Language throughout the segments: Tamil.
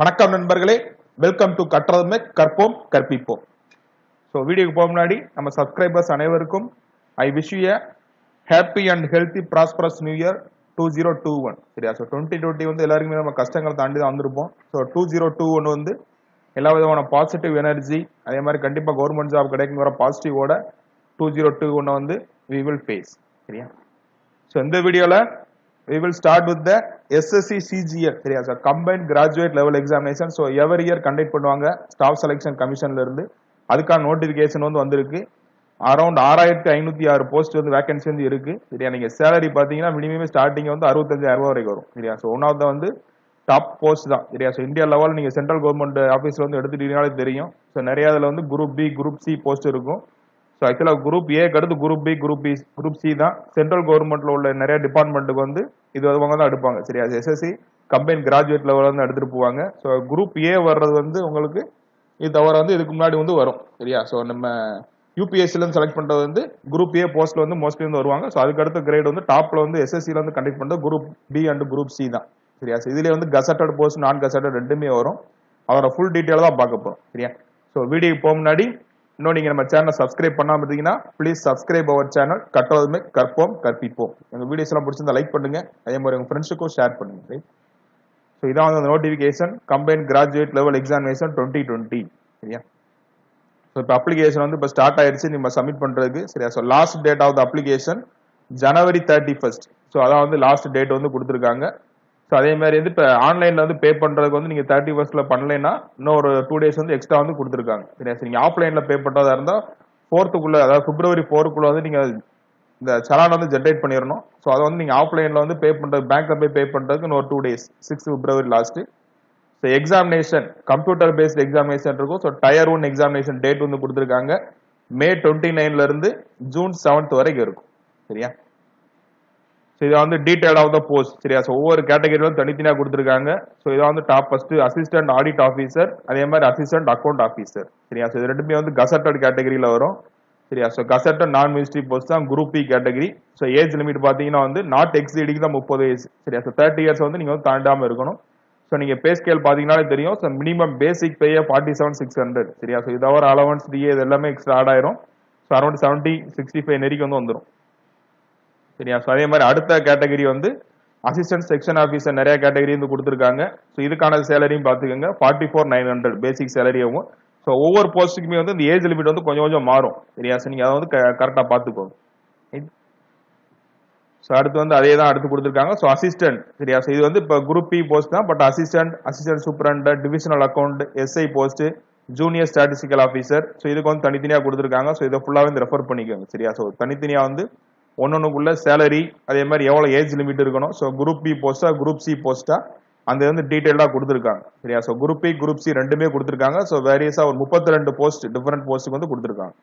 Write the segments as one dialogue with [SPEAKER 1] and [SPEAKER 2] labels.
[SPEAKER 1] வணக்கம் நண்பர்களே. வெல்கம் டு கற்றதுமே கற்போம் கற்பிப்போம். ஸோ வீடியோக்கு போக முன்னாடி நம்ம சப்ஸ்கிரைபர்ஸ் அனைவருக்கும் I wish you happy and healthy prosperous new year two zero two one சரியா? ஸோ டுவெண்ட்டி டுவெண்ட்டி வந்து எல்லாருக்குமே நம்ம கஷ்டங்களை தாண்டி தான் வந்திருப்போம். So two zero two one வந்து எல்லா விதமான பாசிட்டிவ் எனர்ஜி அதே மாதிரி கண்டிப்பாக கவர்மெண்ட் ஜாப் கிடைக்குங்கிற பாசிட்டிவோட டூ ஜீரோ டூ ஒன்னை வந்து வி வில் ஃபேஸ் சரியா? ஸோ இந்த வீடியோவில் we will start with the SSC CGL சரியா sir combined graduate level examination so every year conduct பண்ணுவாங்க ஸ்டாஃப் செலெக்ஷன் கமிஷன்ல இருந்து. அதுக்கான நோட்டிஃபிகேஷன் வந்து வந்திருக்கு. அரௌண்ட் ஆறாயிரத்தி ஐநூத்தி ஆறு போஸ்ட் வந்து வேகன்சி வந்து இருக்கு. சரியா? நீங்க சேலரி பாத்தீங்கன்னா மினிமம் ஸ்டார்டிங் வந்து அறுபத்தஞ்சாயிரம் ரூபாய் வரைக்கும் வரும். சரியா? ஸோ ஒன் ஆஃப் த வந்து டாப் போஸ்ட் தான். சரியா? ஸோ இந்தியா லெவல் நீங்க சென்ட்ரல் கவர்மெண்ட் ஆஃபீஸ்ல வந்து எடுத்துட்டீங்கனாலே தெரியும். ஸோ நிறைய அதுல வந்து group B group C post இருக்கும். ஸோ ஆக்சுவலாக குரூப் ஏக்கு அடுத்து group B group B group C தான். சென்ட்ரல் கவர்மெண்ட்ல உள்ள நிறைய டிபார்ட்மெண்ட்டுக்கு வந்து இது அவங்க தான் எடுப்பாங்க. சரியா? எஸ்எஸ்சி கம்பைன் கிராஜுவேட் லெவலில் வந்து எடுத்துட்டு போவாங்க. ஸோ குரூப் ஏ வர்றது வந்து உங்களுக்கு இது தவிர வந்து இதுக்கு முன்னாடி வந்து வரும். சரியா? ஸோ நம்ம யூபிஎஸ்சில இருந்து செலக்ட் பண்ணுறது வந்து குரூப் ஏ போஸ்ட்டில் வந்து மோஸ்ட்லி வந்து வருவாங்க. ஸோ அதுக்கு அடுத்த கிரேட் வந்து டாப்பில் வந்து எஸ்எஸ்சியில் வந்து கண்டக்ட் பண்ணுறது group B and group C தான். சரியா? ஸோ இதுலேயே வந்து கசட்டட் போஸ்ட் நான் கசட்டட் ரெண்டுமே வரும். அதோட ஃபுல் டீட்டெயில் தான் பார்க்க போகிறோம் சரியா? ஸோ வீடியோக்கு போக முன்னாடி இன்னும் நீங்க நம்ம சேனலை சப்ஸ்கிரைப் பண்ணாம இருந்தீங்கன்னா ப்ளீஸ் சப்ஸ்கிரைப் அவர் சேனல் கட்டுறதுமே கற்போம் கற்பிப்போம். எங்க வீடியோஸ் எல்லாம் பிடிச்சிருந்தா லைக் பண்ணுங்க. அதே மாதிரி உங்க ஃப்ரெண்ட்ஸுக்கும் ஷேர் பண்ணுங்க ரைட் ஸோ இதான் வந்து அந்த notification combine graduate level examination twenty twenty சரியா? ஸோ இப்போ அப்ளிகேஷன் வந்து இப்போ ஸ்டார்ட் ஆயிடுச்சு நம்ம சப்மிட் பண்ணுறதுக்கு சரியா? So last date of the application January thirty first so அதான் வந்து லாஸ்ட் டேட் வந்து கொடுத்துருக்காங்க. ஸோ அதே மாதிரி வந்து இப்போ ஆன்லைனில் வந்து பே பண்ணுறதுக்கு வந்து நீங்கள் தேர்ட்டி ஃபர்ஸ்ட்டில் பண்ணலைன்னா இன்னும் ஒரு டூ டேஸ் வந்து எக்ஸ்ட்ரா வந்து கொடுத்துருக்காங்க. சரியா? சரி நீங்கள் ஆஃப்லைனில் பே பண்ணுறதா இருந்தால் ஃபோர்த்துக்குள்ளே அதாவது பிப்ரவரி ஃபோருக்குள்ள வந்து நீங்கள் இந்த சலான் வந்து ஜென்ரேட் பண்ணிடணும் ஸோ அதை வந்து நீங்கள் ஆஃப்லைனில் வந்து பே பண்ணுறது பேங்க்கில் போய் பே பண்ணுறதுக்கு இன்னும் ஒரு two days six February last so examination computer based examination இருக்கும். So tier one examination date வந்து கொடுத்துருக்காங்க. மே டுவெண்ட்டி நைன்லேருந்து ஜூன் செவன்த் வரைக்கும் இருக்கும். சரியா? ஸோ இதை வந்து டீட்டெயில் ஆஃப் த போஸ்ட் சரியா? ஸோ ஒவ்வொரு கேட்டகரியிலும் தனித்தனியாக கொடுத்துருக்காங்க. ஸோ இதை வந்து top first assistant audit officer அதே மாதிரி அசிஸ்டன்ட் அக்கௌண்ட் ஆஃபீஸர் சரியா? ஸோ இது ரெண்டுமே வந்து கசட்டட் கேட்டகரியில் வரும். சரியா? So gazetted non ministry post தான் group B category so age limit பார்த்தீங்கன்னா வந்து நாட் எக்ஸீடிங் தான் முப்பது வயசு சரியா? ஸோ தேர்ட்டி இயர்ஸ் வந்து நீங்கள் வந்து தாண்டாமல் இருக்கணும். ஸோ நீங்கள் பே ஸ்கேல் பார்த்தீங்கன்னாலே தெரியும். So minimum basic pay forty seven six hundred சரியா? ஸோ இதவர அலவன்ஸ் டிஏ இது எல்லாமே எக்ஸ்ட்ரா ஆட் ஆயிரும். So around seventy sixty five நெறிக்கு வந்து வந்துடும் சரியா? ஸோ அதே மாதிரி அடுத்த கேட்டகரி வந்து அசிஸ்டன்ட் செக்ஷன் ஆஃபீஸர் நிறைய கேட்டகரி வந்து கொடுத்துருக்காங்க. ஸோ இதுக்கான சேலரியும் பார்த்துக்கோங்க. Forty four nine hundred basic சேலரியாகவும் so ஒவ்வொரு போஸ்ட்டுக்குமே வந்து இந்த ஏஜ் லிமிட் வந்து கொஞ்சம் கொஞ்சம் மாறும். சரியா? ஸோ நீங்கள் அதை வந்து கரெக்டாக பார்த்துக்கோங்க. ஸோ அடுத்து வந்து அதே தான் அடுத்து கொடுத்துருக்காங்க. ஸோ அசிஸ்டன்ட் சரியா? ஸோ இது வந்து இப்போ குரூப் பி போஸ்ட் தான். But assistant assistant superintendent divisional account SI post junior statistical officer so இதுக்கு வந்து தனித்தனியாக கொடுத்துருக்காங்க. ஸோ இதை ஃபுல்லாக வந்து ரெஃபர் பண்ணிக்கோங்க. சரியா? ஸோ தனித்தனியாக வந்து ஒன்னொன்னுக்குள்ள சேலரி அதே மாதிரி எவ்வளோ ஏஜ் லிமிட் இருக்கணும். ஸோ குரூப் பி போஸ்டா குரூப் சி போஸ்டா அந்த வந்து டீட்டெயிலாக கொடுத்துருக்காங்க. சரியா? So group B group C ரெண்டுமே கொடுத்துருக்காங்க. ஸோ வேரியஸாக ஒரு முப்பத்தி ரெண்டு போஸ்ட் டிஃபரெண்ட் போஸ்ட்டுக்கு வந்து கொடுத்துருக்காங்க.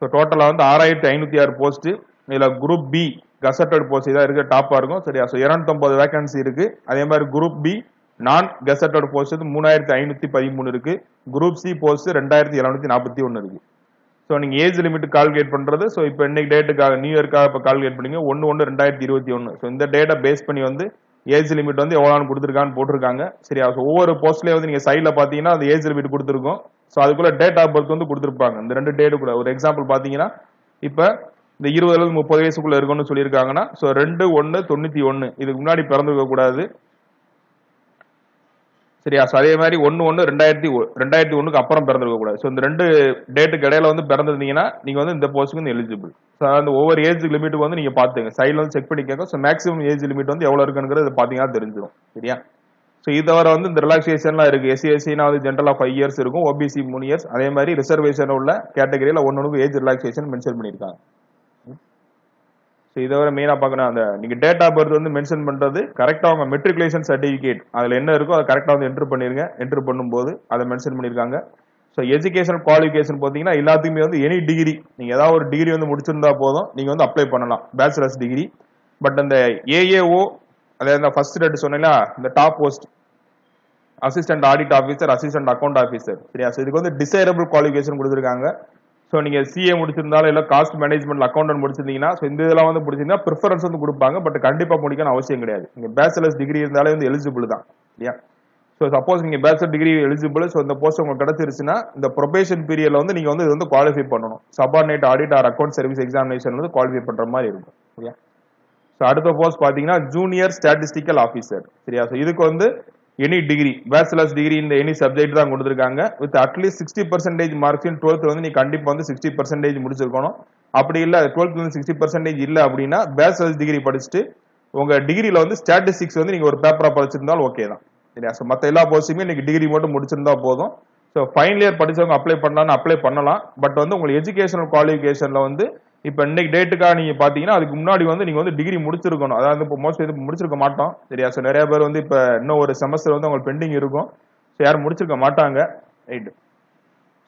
[SPEAKER 1] ஸோ டோட்டலாக வந்து ஆறாயிரத்தி ஐநூற்றி ஆறு போஸ்ட் இதில் குரூப் பி கசட்டட் போஸ்ட் இதாக இருக்கு டாப்பாக இருக்கும். சரியா? ஸோ இரநூத்தொம்பது வேகன்சி இருக்கு. அதே மாதிரி group B non gazetted post வந்து மூணாயிரத்தி ஐநூற்றி பதிமூணு இருக்கு. குரூப் சி போஸ்ட் ரெண்டாயிரத்தி எழுநூற்றி நாற்பத்தி ஒன்று இருக்கு. ஸோ நீங்கள் ஏஜ் லிமிட் கால்குலேட் பண்ணுறது ஸோ இப்போ இன்னைக்கு டேட்டுக்காக நியூ இயர்க்காக இப்போ கால்குலேட் பண்ணீங்க. ஒன்று ஒன்று ரெண்டாயிரத்தி இருபத்தி ஒன்று ஸோ இந்த டேட்டை பேஸ் பண்ணி வந்து ஏஜ் லிமிட் வந்து எவ்வளோன்னு கொடுத்துருக்கான்னு போட்டிருக்காங்க. சரியா? ஸோ ஒவ்வொரு போஸ்ட்லேயும் வந்து நீங்கள் சைடில் பார்த்தீங்கன்னா அந்த ஏஜ் லிமிட் கொடுத்துருக்கோம். ஸோ அதுக்குள்ள டேட் ஆஃப் பர்த் வந்து கொடுத்துருப்பாங்க. இந்த ரெண்டு டேட்டு கூட. ஒரு எக்ஸாம்பிள் பார்த்தீங்கன்னா இப்போ இந்த இருபதுலேருந்து முப்பது வயசுக்குள்ளே இருக்கணும்னு சொல்லியிருக்காங்கன்னா ஸோ ரெண்டு ஒன்று தொண்ணூற்றி ஒன்று இதுக்கு முன்னாடி பிறந்திருக்கக்கூடாது. சரியா? ஸோ அதே மாதிரி ஒன்று ஒன்று ரெண்டாயிரத்தி ரெண்டாயிரத்தி ஒன்றுக்கு அப்புறம் பிறந்திருக்க கூடாது. ஸோ இந்த ரெண்டு டேட்டுக்கு இடையில வந்து பிறந்திருந்தீங்கன்னா நீங்கள் வந்து இந்த போஸ்ட்டுக்கு வந்து எலிஜிபிள் ஸோ அந்த ஒவ்வொரு ஏஜ் லிமிட்டுக்கு வந்து நீங்கள் பார்த்துங்க சைடில் வந்து செக் பண்ணிக்கோங்க. ஸோ மேக்ஸிமம் ஏஜ் லிமிட் வந்து எவ்வளோ இருக்குங்கிறது பார்த்தீங்கன்னா தெரிஞ்சிடும் சரியா? ஸோ இது தவிர வந்து இந்த ரிலாக்ஸேஷன்லாம் இருக்குது எஸ்சி எஸ்சினா வந்து ஜென்ரலாக ஃபைவ் இயர்ஸ் இருக்கும். ஓபிசி மூணு இயர்ஸ் அதே மாதிரி ரிசர்வேஷன் உள்ள கேட்டகரியில் ஒன்று ஏஜ் ரிலாக்ஸேஷன் மென்ஷன் பண்ணியிருக்காங்க. ஸோ இதை வர மெயினாக பார்க்கணும். அந்த நீங்கள் டேட் ஆஃப் பர்த் வந்து மென்ஷன் பண்ணுறது கரெக்டாக அவங்க மெட்ரிகுலேஷன் சர்டிஃபிகேட் அதில் என்ன இருக்கோ அதை கரெக்டாக வந்து என்ட்ரு பண்ணிருங்க. என்ட்ரு பண்ணும்போது அதை மென்ஷன் பண்ணியிருக்காங்க ஸோ எஜுகேஷன் குவாலிஃபிகேஷன் பார்த்தீங்கன்னா எல்லாத்துக்குமே வந்து எனி டிகிரி நீங்கள் ஏதாவது ஒரு டிகிரி வந்து முடிச்சிருந்தா போதும். நீங்கள் வந்து அப்ளை பண்ணலாம். பேச்சுலர்ஸ் டிகிரி பட் அந்த ஏஏஓ அதாவது இந்த ஃபர்ஸ்ட் ரெண்டு சொன்னீங்களா இந்த top post assistant audit officer assistant account officer சரியா? ஸோ இதுக்கு வந்து டிசைரபிள் குவாலிஃபிகேஷன் கொடுத்துருக்காங்க. ஸோ நீங்கள் சிஏ முடிச்சிருந்தாலும் இல்லை காஸ்ட் மேனேஜ்மெண்ட் அக்கௌண்டன்ட் முடிச்சிருந்தீங்கன்னா ஸோ இந்த இதெல்லாம் வந்து முடிச்சிருந்தா ப்ரிஃபரன்ஸ் வந்து கொடுப்பாங்க. பட் கண்டிப்பாக முடிக்கணும் அவசியம் கிடையாது. நீங்கள் பேச்சுலர்ஸ் டிகிரி இருந்தாலே வந்து எலிஜிபிள் தான். இல்லையா? ஸோ சப்போஸ் நீங்கள் பேச்சுலர் டிகிரி எலிஜிபிள் ஸோ இந்த போஸ்ட் உங்களுக்கு கிடச்சிருச்சுன்னா இந்த ப்ரொபேஷன் பீரியடில் வந்து நீங்கள் வந்து இது வந்து குவாலிஃபை பண்ணணும். Subordinate audit or account service examination வந்து குவாலிஃபை பண்ற மாதிரி இருக்கும். ஓகே? ஸோ அடுத்த போஸ்ட் பாத்தீங்கன்னா ஜூனியர் ஸ்டாட்டிஸ்டிக்கல் ஆஃபீஸர் சரியா? ஸோ இதுக்கு வந்து எனி டிகிரி பேச்சுலர்ஸ் டிகிரி இந்த எனி சப்ஜெக்ட் தான் கொடுத்துருக்காங்க. With at least sixty percentage marks in twelfth வந்து நீ கண்டிப்பாக வந்து சிக்ஸ்டி பர்சன்டேஜ் முடிச்சிருக்கணும். அப்படி இல்லை டுவெல்த் வந்து சிக்ஸ்டி பர்சன்டேஜ் இல்லை அப்படின்னா பேச்சுலர்ஸ் டிகிரி படிச்சுட்டு உங்கள் டிகிரியில் வந்து ஸ்டாட்டிஸ்டிக்ஸ் வந்து நீங்கள் ஒரு பேப்பராக படிச்சிருந்தாலும் ஓகே தான். சரியா? ஸோ மற்ற எல்லா போஸ்ட்டுமே இன்னைக்கு டிகிரி மட்டும் முடிச்சிருந்தா போதும். ஸோ ஃபைனல் இயர் படிச்சவங்க அப்ளை பண்ணலான்னு அப்ளை பண்ணலாம். பட் வந்து உங்களுக்கு எஜுகேஷனல் குவாலிஃபிகேஷனில் வந்து இப்போ இன்னைக்கு டேட்டுக்காக நீங்க பாத்தீங்கன்னா அதுக்கு முன்னாடி வந்து நீங்க வந்து டிகிரி முடிச்சிருக்கணும். அதாவது இப்போ மோஸ்ட் இது முடிச்சிருக்க மாட்டோம். சரியா? ஸோ நிறைய பேர் வந்து இப்போ இன்னும் ஒரு செமஸ்டர் வந்து உங்களுக்கு பெண்டிங் இருக்கும். ஸோ யாரும் முடிச்சிருக்க மாட்டாங்க. ரைட்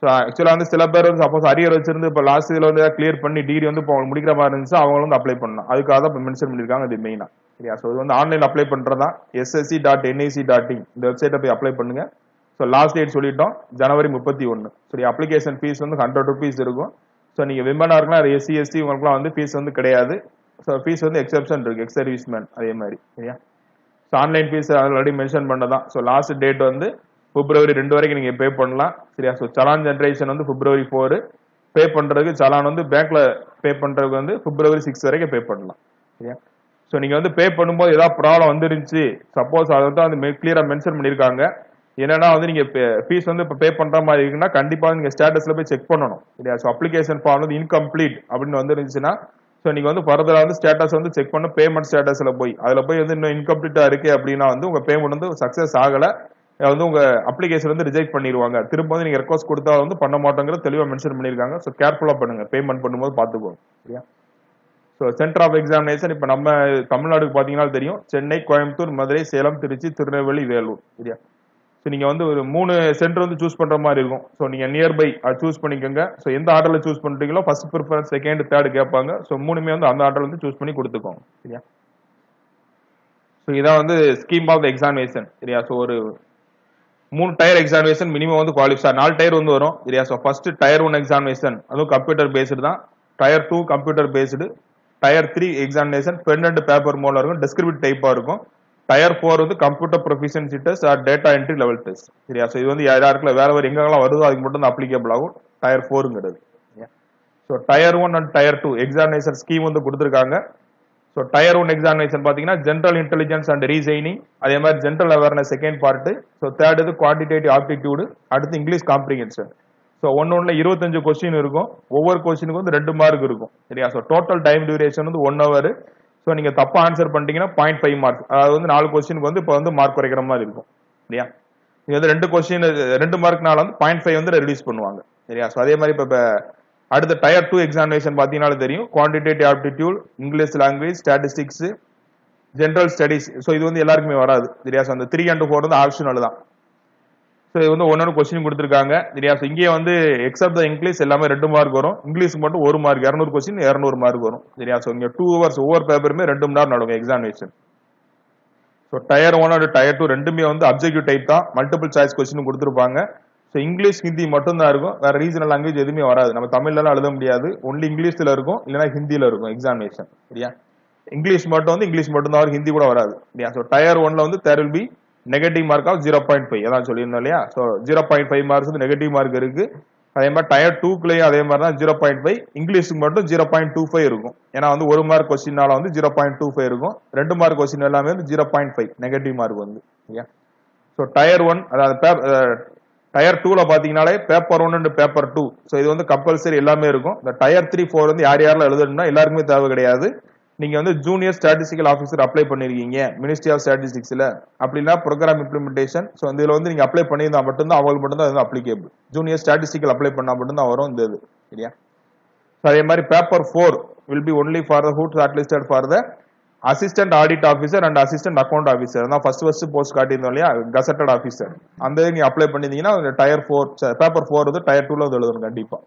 [SPEAKER 1] ஸோ ஆக்சுவலாக வந்து சில பேர் வந்து சப்போஸ் அரியர் வச்சிருந்து இப்போ லாஸ்ட் இதில் வந்து கிளியர் பண்ணி டிகிரி வந்து இப்போ அவங்க முடிக்கிற மாதிரி இருந்துச்சு அவங்க வந்து அப்ளை பண்ணலாம். அதுக்காக தான் இப்போ மென்ஷன் பண்ணியிருக்காங்க இது மெயினாக சரியா? ஸோ இது வந்து ஆன்லைன் அப்ளை பண்ணுறதா SSC dot NIC dot in இந்த வெப்சைட்டை போய் அப்ளை பண்ணுங்க. ஸோ லாஸ்ட் டேட் சொல்லிட்டோம். ஜனவரி முப்பத்தி ஒன்று சரி அப்ளிகேஷன் ஃபீஸ் வந்து ஹண்ட்ரட் ருபீஸ் இருக்கும். ஸோ நீங்கள் விமனாக இருக்கலாம் எஸ்சி எஸ்டி உங்களுக்குலாம் வந்து ஃபீஸ் வந்து கிடையாது. ஸோ ஃபீஸ் வந்து எக்ஸப்ஷன் இருக்கு எக்ஸ் சர்வீஸ்மேன் அதே மாதிரி சரியா? So online fee already mention பண்ணதான். ஸோ லாஸ்ட் டேட் வந்து பிப்ரவரி ரெண்டு வரைக்கும் நீங்கள் பே பண்ணலாம் சரியா? ஸோ சலான் ஜென்ரேஷன் வந்து பிப்ரவரி ஃபோர் பே பண்ணுறதுக்கு சலான் வந்து பேங்க்ல பே பண்ணுறதுக்கு வந்து பிப்ரவரி சிக்ஸ் வரைக்கும் பே பண்ணலாம் சரியா? ஸோ நீங்கள் வந்து பே பண்ணும்போது ஏதாவது ப்ராப்ளம் வந்துருந்துச்சு சப்போஸ் அதை வந்து அந்த கிளியராக மென்ஷன் பண்ணியிருக்காங்க என்னன்னா வந்து நீங்க ஃபீஸ் வந்து இப்போ பே பண்ற மாதிரி இருக்குன்னா கண்டிப்பா நீங்க ஸ்டேட்டஸ்ல போய் செக் பண்ணணும். இல்லையா? ஸோ அப்ளிகேஷன் ஃபார்ம் வந்து இன்கம்ப்ளீட் அப்படின்னு வந்து இருந்துச்சுன்னா ஸோ நீங்க வந்து ஃபர்தரா வந்து ஸ்டேட்டஸ் வந்து செக் பண்ண பேமெண்ட் ஸ்டேட்டஸ்ல போய் அதுல போய் வந்து இன்னும் இன்கம்ப்ளீட்டா இருக்கு அப்படின்னா வந்து உங்க பேமெண்ட் வந்து சக்சஸ் ஆகல. வந்து உங்க அப்ளிகேஷன் வந்து ரிஜெக்ட் பண்ணிடுவாங்க. திரும்ப வந்து நீங்க ரெக்வஸ்ட் கொடுத்தா வந்து பண்ண மாட்டோங்கிற தெளிவா மென்ஷன் பண்ணிருக்காங்க ஸோ கேர்ஃபுல்லா பண்ணுங்க. பேமெண்ட் பண்ணும்போது பாத்துக்கோங்க சரியா ஸோ சென்டர் ஆஃப் எக்ஸாமினேஷன் இப்போ நம்ம தமிழ்நாடுக்கு பார்த்தீங்கன்னா தெரியும். சென்னை கோயம்புத்தூர் மதுரை சேலம் திருச்சி திருநெல்வேலி வேலூர். சரியா ஸோ நீங்கள் வந்து ஒரு மூணு சென்டர் வந்து சூஸ் பண்ணுற மாதிரி இருக்கும். ஸோ நீங்கள் நியர்பை அதை சூஸ் பண்ணிக்கோங்க. ஸோ எந்த ஆர்டரில் சூஸ் பண்ணுறீங்களோ ஃபர்ஸ்ட் ப்ரிஃபரன்ஸ் செகண்ட் தேர்ட் கேட்பாங்க. ஸோ மூணுமே வந்து அந்த ஆர்டர் வந்து சூஸ் பண்ணி கொடுத்துக்கோங்க. சரியா? ஸோ இதான் வந்து ஸ்கீம் ஆஃப் எக்ஸாமினேஷன் சரியா? ஸோ ஒரு மூணு டயர் எக்ஸாமினேஷன் மினிமம் வந்து குவாலிஃபை நாலு டயர் வந்து வரும். சரியா? So first tier one examination அதுவும் கம்ப்யூட்டர் பேஸ்டு தான். Tier two computer based tier three examination pen and paper மூலம் இருக்கும். டிஸ்கிரிபிட் டைப்பாக இருக்கும். டயர் ஃபோர் வந்து computer proficiency test or data entry level test சரியா? ஸோ இது வந்து யார் யாருக்குள்ள வேற வேற எங்கெல்லாம் வருதோ அதுக்கு மட்டும் தான் அப்ளிகபிள் ஆகும். Tier ஃபோருங்கிறது so tier one and tier two examination scheme வந்து கொடுத்துருக்காங்க. ஸோ டயர் ஒன் எக்ஸாமினேஷன் பார்த்தீங்கன்னா ஜென்ரல் இன்டெலிஜென்ஸ் அண்ட் ரீசைனிங் அதே மாதிரி general awareness second part so third இது குவான்டிடேட்டிவ் ஆப்டிடியூடு அடுத்து இங்கிலீஷ் காம்ப்ரிஹென்ஷன் ஸோ ஒன்னு ஒன்றுல இருபத்தஞ்சு கொஸ்டின் இருக்கும். ஒவ்வொரு கொஸ்டினுக்கு வந்து ரெண்டு மார்க் இருக்கும். சரியா? ஸோ டோட்டல் டைம் டியூரேஷன் வந்து ஒன் ஹவர் ஸோ நீங்க தப்பா ஆன்சர் பண்ணிட்டீங்கன்னா பாயிண்ட் ஃபைவ் மார்க் அதாவது வந்து நாலு கொஸ்டினுக்கு வந்து இப்போ வந்து மார்க் குறைக்கிற மாதிரி இருக்கும். சரியா நீங்க வந்து ரெண்டு கொஸ்டின் ரெண்டு மார்க்னால வந்து பாயிண்ட் ஃபைவ் வந்து ரெடியூஸ் பண்ணுவாங்க. சரியா? ஸோ அதே மாதிரி இப்போ அடுத்த டயர் டூ எக்ஸாமினேஷன் பார்த்தீங்கன்னாலும் தெரியும். Quantitative aptitude English language statistics general studies so இது வந்து எல்லாருக்குமே வராது. சரியா? ஸோ அந்த த்ரீ அண்ட் ஃபோர் வந்து ஆப்ஷனல் தான். ஸோ இது வந்து ஒன்னொன்று கொஸ்டின் கொடுத்துருக்காங்க. தெரியாது இங்கே வந்து எக்ஸப்ட் த இங்கிலீஷ் எல்லாமே ரெண்டு மார்க் வரும். இங்கிலீஷ் மட்டும் ஒரு மார்க் இரநூறு கொஸ்டின் இரநூறு மார்க் வரும். சரியா? ஸோ இங்கே டூ ஹவர்ஸ் ஒவ்வொரு பேப்பருமே ரெண்டு மணி நேரம் நடக்கும் examination so tier one and tier two ரெண்டுமே வந்து அப்ஜெக்டிவ் டைப் தான். மல்டிபிள் சாய்ஸ் கொஸ்டின் கொடுத்துருப்பாங்க. ஸோ இங்கிலீஷ் ஹிந்தி மட்டும் தான் இருக்கும். வேற ரீஜனல் லாங்குவேஜ் எதுவுமே வராது. நம்ம தமிழ்லாம் எழுத முடியாது. ஒன்லி இங்கிலீஷில் இருக்கும். இல்லைன்னா ஹிந்தியில் இருக்கும் எக்ஸாமினேஷன் சரியா? இங்கிலீஷ் மட்டும் வந்து இங்கிலீஷ் மட்டும் தான் வரும். ஹிந்தி கூட வராது. சரியா? ஸோ டயர் ஒன்ல வந்து there will be negative mark of zero point five அதான் சொல்லியிருந்தோம் இல்லையா? So zero point five marks வந்து நெகட்டிவ் மார்க் இருக்கு. அதே மாதிரி டயர் டூக்குள்ளேயும் அதே மாதிரி தான் ஜீரோ பாயிண்ட் ஃபைவ் இங்கிலீஷுக்கு மட்டும் ஜீரோ பாயிண்ட் டூ ஃபைவ் இருக்கும். ஏன்னா வந்து ஒரு மார்க் கொஸ்டினால வந்து ஜீரோ பாயிண்ட் டூ ஃபைவ் இருக்கும். ரெண்டு மார்க் கொஸ்டின் எல்லாமே வந்து zero point five negative mark வந்து. ஓகே ஸோ டயர் ஒன் அதாவது டயர் டூல பாத்தீங்கன்னாலே paper one and paper two so இது வந்து கம்பல்சரி எல்லாமே இருக்கும். இந்த டயர் த்ரீ ஃபோர் வந்து யார் யாரெல்லாம் எழுதணும்னா எல்லாருக்குமே தேவை கிடையாது. நீங்க வந்து ஜூனியர் ஸ்டாட்டிஸ்டிக்கல் ஆஃபீஸர் அப்ளை பண்ணிருக்கீங்க மினிஸ்ட்ரி ஆஃப் ஸ்டாட்டிஸ்டிக்ஸ்ல அப்படின்னா ப்ரோக்ராம் இம்ப்ளிமெண்டேஷன் ஸோ இதுல வந்து நீங்க அப்ளை பண்ணியிருந்தா மட்டும்தான் அவங்களுக்கு மட்டும்தான் இது அப்ளிகேபிள் ஜூனியர் ஸ்டாட்டிஸ்டிக்கல் அப்ளை பண்ணா மட்டும்தான் வரும் இந்த இது. சரியா? ஸோ அதே மாதிரி paper four will be only for the who'd short listed for the assistant audit officer and assistant account officer தான் ஃபர்ஸ்ட் ஃபர்ஸ்ட் போஸ்ட் காட்டியிருந்தோம் இல்லையா? கசட்டட் ஆஃபீஸர் அந்த இது நீங்க அப்ளை பண்ணியிருந்தீங்கன்னா டயர் ஃபோர் பேப்பர் ஃபோர் வந்து டயர் டூல வந்து எழுதணும் கண்டிப்பா.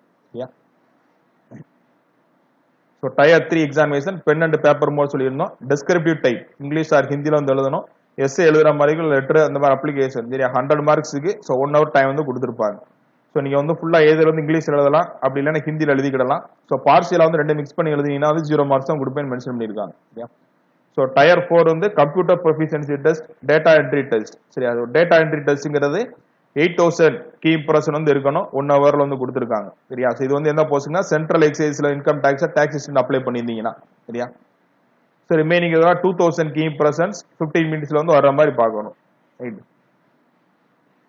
[SPEAKER 1] So tier three examination pen and paper mode சொல்லியிருந்தோம். டெஸ்கிரிப்டிவ் டைப் இங்கிலீஷ் ஆர் ஹிந்தியில் வந்து எழுதணும். எஸ்ஏ எழுதுற மாதிரி லெட்டர் அந்த மாதிரி அப்ளிகேஷன் சரியா ஹண்ட்ரட் மார்க்ஸுக்கு ஸோ ஒன் ஹவர் டைம் வந்து கொடுத்துருப்பாங்க. ஸோ நீங்கள் வந்து ஃபுல்லாக ஏதில் வந்து இங்கிலீஷில் எழுதலாம். அப்படி இல்லைன்னா ஹிந்தியில் எழுதிக்கிடலாம். ஸோ பார்சியலாக வந்து ரெண்டு மிக்ஸ் பண்ணி எழுதினீங்கன்னா வந்து ஜீரோ மார்க்ஸ் தான் கொடுப்பேன்னு மென்ஷன் பண்ணியிருக்காங்க. ஓகே ஸோ டயர் ஃபோர் வந்து computer proficiency test data entry test சரி அது டேட்டா என்ட்ரி டெஸ்ட்டுங்கிறது எயிட் தௌசண்ட் கீ இம்ப்ரெஷன் வந்து இருக்கணும். ஒன் ஹவர்ல வந்து கொடுத்துருக்காங்க. சரியா? ஸோ இது வந்து என்ன போஸ்ட்னா சென்ட்ரல் எக்ஸைஸ்ல இன்கம் டேக்ஸ் சிஸ்டம் அப்ளை பண்ணியிருந்தீங்கன்னா. சரியா? So remaining two thousand key impressions fifteen மினிட்ஸ்ல வந்து வர மாதிரி பார்க்கணும். ரைட்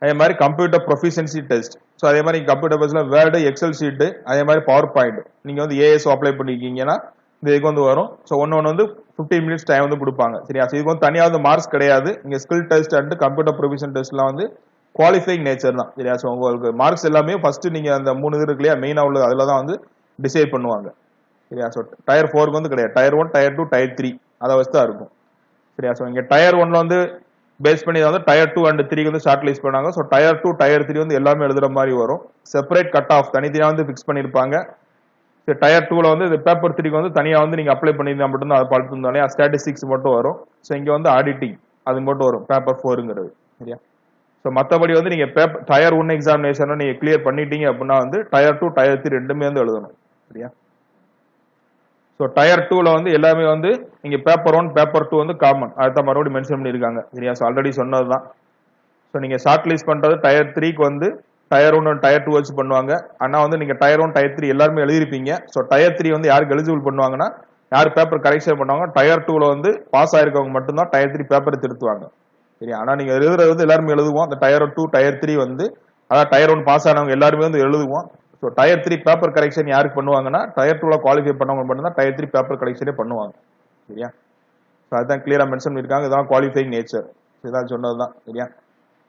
[SPEAKER 1] அதே மாதிரி கம்ப்யூட்டர் ப்ரொஃபிஷியன்சி டெஸ்ட் ஸோ அதே மாதிரி கம்ப்யூட்டர் பேஸில் வேர்டு எக்ஸல் ஷீட்டு அதே மாதிரி பவர் பாயிண்ட் நீங்கள் வந்து ஏஎஸ் அப்ளை பண்ணியிருக்கீங்கன்னா இந்த இதுக்கு வந்து வரும். ஸோ ஒன்று ஒன்று வந்து ஃபிஃப்டீன் மினிட்ஸ் டைம் வந்து கொடுப்பாங்க. சரியா? ஸோ இதுக்கு வந்து தனியாக வந்து மார்க்ஸ் கிடையாது. இங்கே skill test and computer profession டெஸ்ட்லாம் வந்து குவாலிஃபைங் நேச்சர் தான். சரியா? ஸோ உங்களுக்கு மார்க்ஸ் எல்லாமே ஃபர்ஸ்ட் நீங்க அந்த மூணு இது இருக்கு இல்லையா? மெயினாக உள்ளது. அதில் தான் வந்து டிசைட் பண்ணுவாங்க. சரியா? ஸோ டயர் ஃபோருக்கு வந்து கிடையாது. Tier one tier two tier three அதை வச்சு தான் இருக்கும். சரியா? ஸோ இங்கே டயர் ஒன்ல வந்து பேஸ் பண்ணி வந்து டயர் டூ அண்ட் த்ரீ வந்து ஷார்ட் லிஸ்ட் பண்ணாங்க. So tier two tier three வந்து எல்லாமே எழுதுற மாதிரி வரும். செப்பரேட் கட் ஆஃப் தனித்தனியாக வந்து ஃபிக்ஸ் பண்ணியிருப்பாங்க சரி டயர் டூவில் வந்து இது பேப்பர் த்ரீக்கு வந்து தனியாக வந்து நீங்கள் அப்ளை பண்ணியிருந்தா மட்டும்தான் அதை பார்த்து இருந்தாலே ஸ்டாட்டிஸ்டிக்ஸ் மட்டும் வரும். ஸோ இங்கே வந்து ஆடிட்டிங் அது மட்டும் வரும். பேப்பர் ஃபோருங்கிறது சரியா? ஸோ மற்றபடி வந்து நீங்கள் பேப்பர் டயர் ஒன் எக்ஸாமினேஷனை நீங்கள் கிளியர் பண்ணிட்டீங்க அப்படின்னா வந்து டயர் டூ டயர் த்ரீ ரெண்டுமே வந்து எழுதணும். சரியா? ஸோ டயர் டூவில் வந்து எல்லாமே வந்து நீங்கள் பேப்பர் ஒன் பேப்பர் டூ வந்து காமன் அடுத்த மறுபடியும் மென்ஷன் பண்ணியிருக்காங்க. சரியா? ஸோ ஆல்ரெடி சொன்னது தான் ஸோ நீங்கள் ஷார்ட் லிஸ்ட் பண்ணுறது டயர் த்ரீக்கு வந்து டயர் ஒன் டயர் டூ வச்சு பண்ணுவாங்க. ஆனால் வந்து நீங்கள் டயர் ஒன் டயர் த்ரீ எல்லாருமே எழுதிருப்பீங்க ஸோ டயர் த்ரீ வந்து யாருக்கு எலிஜிபிள் பண்ணுவாங்கன்னா யார் பேப்பர் கரெக்ஷன் பண்ணுவாங்க டயர் டூவில் வந்து பாஸ் ஆயிருக்கவங்க மட்டும்தான் டயர் த்ரீ பேப்பர் திருத்துவாங்க. சரி ஆனா நீங்க எழுதுறது வந்து எல்லாருமே எழுதுவோம். அந்த டயர் டூ டயர் த்ரீ வந்து அதாவது டயர் ஒன் பாஸ் ஆனவங்க எல்லாருமே வந்து எழுதுவோம். So tier three paper correction யாருக்கு பண்ணுவாங்கன்னா டயர் டூல குவாலிஃபை பண்ணவங்க மட்டும்தான் டயர் த்ரீ பேப்பர் கரெக்ஷனே பண்ணுவாங்க. சரியா? ஸோ அதுதான் கிளியரா மென்ஷன் பண்ணியிருக்காங்க. இதான் குவாலிஃபைங் நேச்சர் இதான் சொன்னதுதான். சரியா?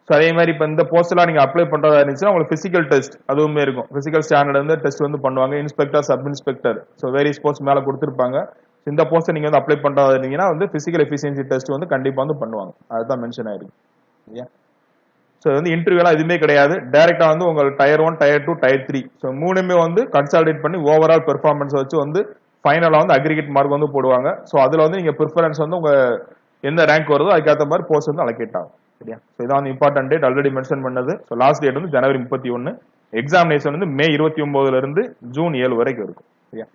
[SPEAKER 1] ஸோ அதே மாதிரி இப்போ இந்த போஸ்ட்லாம் நீங்கள் அப்ளை பண்ணுறதா இருந்துச்சுன்னா உங்களுக்கு ஃபிசிக்கல் டெஸ்ட் அதுவுமே இருக்கும். ஃபிசிக்கல் ஸ்டாண்டர்ட் வந்து டெஸ்ட் வந்து பண்ணுவாங்க. Inspector sub inspector so various post மேலே கொடுத்துருப்பாங்க. இந்த போஸ்ட் நீங்க வந்து அப்ளை இருந்தீங்கன்னா வந்து பிசிக்கல் எஃபிஷியன்சி டெஸ்ட் வந்து கண்டிப்பா வந்து பண்ணுவாங்க. அதுதான் மென்ஷன் ஆயிருக்கு. சரியா ஸோ வந்து இன்டர்வியூலாம் எதுவுமே கிடையாது. டைரக்டா வந்து உங்கள் tier one tier two tier three so மூணுமே வந்து கன்சால்டேட் பண்ணி ஓவரால் பெர்ஃபார்மன்ஸ் வச்சு வந்து ஃபைனலாக வந்து அக்ரிகேட் மார்க் வந்து போடுவாங்க. ஸோ அதில் வந்து நீங்க ப்ரிஃபரன்ஸ் வந்து உங்க எந்த ரேங்க் வருதோ அதுக்கேற்ற மாதிரி போஸ்ட் வந்து அலோகேட் ஆகும். சரியா? ஸோ இதான் வந்து இம்பார்ட்டன்ட் டேட் ஆல்ரெடி மென்ஷன் பண்ணது. ஸோ லாஸ்ட் டேட் வந்து ஜனவரி முப்பத்தி ஒன்று எக்ஸாமினேஷன் வந்து மே இருபத்தி ஒன்பதுல இருந்து ஜூன் ஏழு வரைக்கும் இருக்கும். சரியா?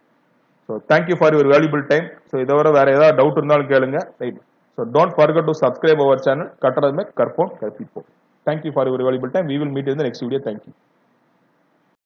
[SPEAKER 1] So thank you for your valuable time so இதை விட வேற ஏதாவது டவுட் இருந்தாலும் கேளுங்க. Right so don't forget to subscribe our channel கட்டுறதுமே கற்போம் கற்பிப்போம். Thank you for your valuable time we will meet இந்த நெக்ஸ்ட் வீடியோ தேங்க்யூ